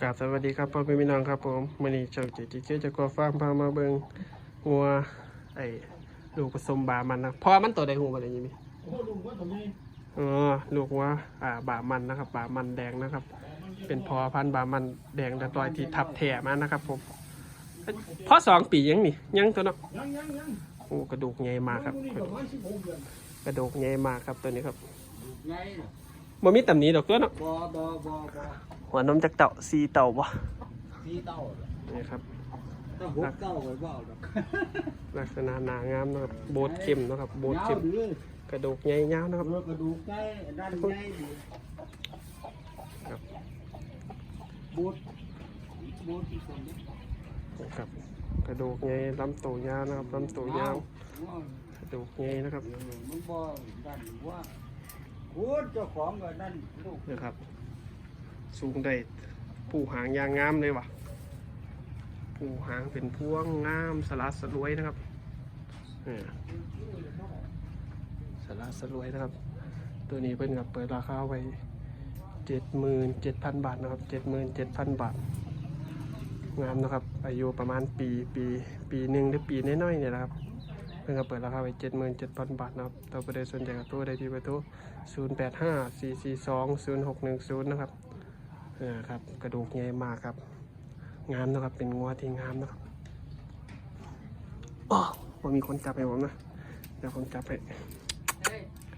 กราบสวัสดีครับพ่อแม่พี่น้องครับผมมื่อนี้ช่องเจจิเกจะกอฟาร์มพามาเบิงงัวไอ้ลูกผสมบามันนะพ่อมันตัวใดหูบ่ได้ยินมั้ยโอ้ลุงว่าตรงนี้อ๋อลูกว่าอ่าบามันนะครับ บามันแดงนะครับ เป็นพอพันธุ์บามันแดงแต่ตัวที่ทับแถมานะครับผมพ่อสองปียังนี่ยังตัวเนาะยังยังยังโอ้กระดูกใหญ่มากครับนี่ประมาณสิบหกเดือนกระดูกใหญ่มากครับตัวนี้ครับไงน่ะบ่มีตำหนิดอกตัวเนาะบ่บ่บ่บ่ หัวนมจากเต่าสีเต่าบ่สีเต้าน่ะนี่ครับถ้าหกเต้าไว้บ่เอาดอกลักษณะหนางามนะครับโบดเข้มนะครับโบดเข้มยาวดื้อกระดูกใหญ่ยาวนะครับเออกระดูกใกล้ด้านใกล้ดีครับบูดบูดอีกคนนี้นี่ครับกระดูกใหญ่ลำตัวยาวนะครับลำตัวยาวว้าวกระดูกใหญ่นะครับเดี๋ยวมันบ่ด้านว่าพูดเจ้าของก็ด้านลูกนะครับ สูงได้ผู้หางยางงามเลยว่ะ ผู้หางเป็นพวงงามสลัดสลวยนะครับเนี่ยสลัดสลวยนะครับ ตัวนี้เพิ่นกับเปิดราคาไว้เจ็ดหมื่นเจ็ดพันบาทนะครับเจ็ดหมื่นเจ็ดพันบาท งามนะครับ อายุประมาณปีปีปีหนึ่งหรือปีน้อยๆเนี่ยนะครับเพิ่งก็เปิดราคาไว้เจ็ดหมื่นเจ็ดพันบาทนะครับต่อไปได้สนใจกับตัวได้ที่เบอร์โทรศูนย์แปดห้าสี่สี่สองศูนย์หกหนึ่งศูนย์นะครับ อ่าครับ กระดูกใหญ่มากครับ งามนะครับ เป็นงัวที่งามนะครับอ๋อว่ามีคนจับให้ผมนะ เดี๋ยวผมจับให้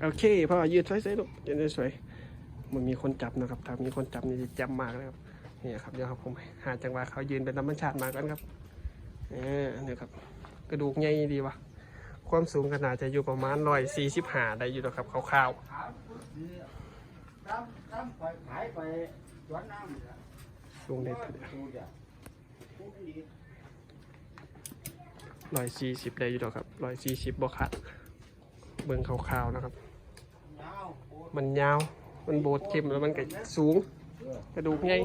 โอเคพ่อยืดสวยๆลูกยืดสวยมันมีคนจับนะครับ ถ้ามีคนจับนี่จะจำมากเลยครับ นี่ครับ เดี๋ยวครับผมหาจังหวะเขายืนเป็นธรรมชาติมากันครับเออนี่ครับ กระดูกใหญ่ดีวะความสูงขนาดจะอยู่ประมาณร้อยสี่สิบห้าได้อยู่นะครับคร่าว ขาวพูดดีตามตามไปขายไปสวนน้ำนี่ล่ะๆสูงได้พูดเดียวพูดดีร้อยสี่สิบได้อยู่ดอกครับร้อยสี่สิบบ่ขาดเบิ่งคร่าวๆนะครับ ยาวโอ้มันยาว มันโบดเข้มแล้วมันก็สูง กระดูกใหญ่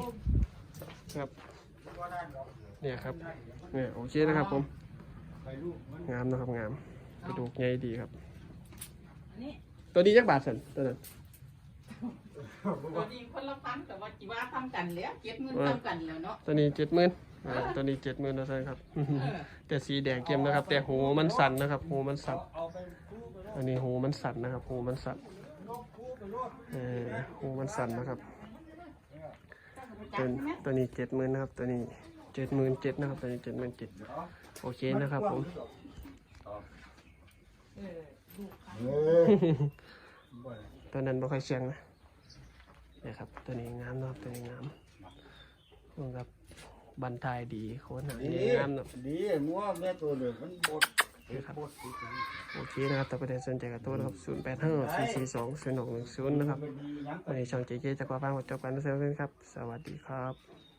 ครับบ่ได้ดอกเนี่ยครับ เนี่ยโอเคนะครับผม ไปลูกมันงามนะครับงาม กระดูกใหญ่ดีครับ ตัวนี้จักบาทสันตัวนั้น ตัวนี้คนละพันแต่ว่าจีว่าทำกันแล้วเจ็ดหมื่นทำกันแล้วเนาะ ตัวนี้เจ็ดหมื่นตัวนี้เจ็ดหมื่นนะท่านครับเออแต่สีแดงเข้มนะครับ แต่หูมันสั่นนะครับ หูมันสั่นเอาไปคู่ไปโลดอันนี้หูมันสั่นนะครับ หูมันสั่นนกคู่ไปโลดเออหูมันสั่นนะครับจัตัวบไหมตัวนี้เจ็ดหมื่นนะครับ ตัวนี้เจ็ดหมื่นเจ็ดนะครับ ตัวนี้เจ็ดหมื่นเจ็ดโอเคนะครับผมเออลูกค้าเออบ่ได้ตัวนั้นบ่ค่อยเชียงนะเนี่ยครับ ตัวนี้งามนะครับตัวนี้งามนี่ครับบันทายดีโคนหางดีดีงามเนาะดีมัวแม่ตัวเลยมันบดเฮ็ดบดอีกโอเคนะครับแต่ประเด็นสนใจกับตัวนะครับ 0 8 5 4 4 2 0 6 1 0 นะครับมันดีหยังวันนี้ช่องเจเจจากว่าบ้านวัดจบกันนะเซเว่นครับ สวัสดีครับ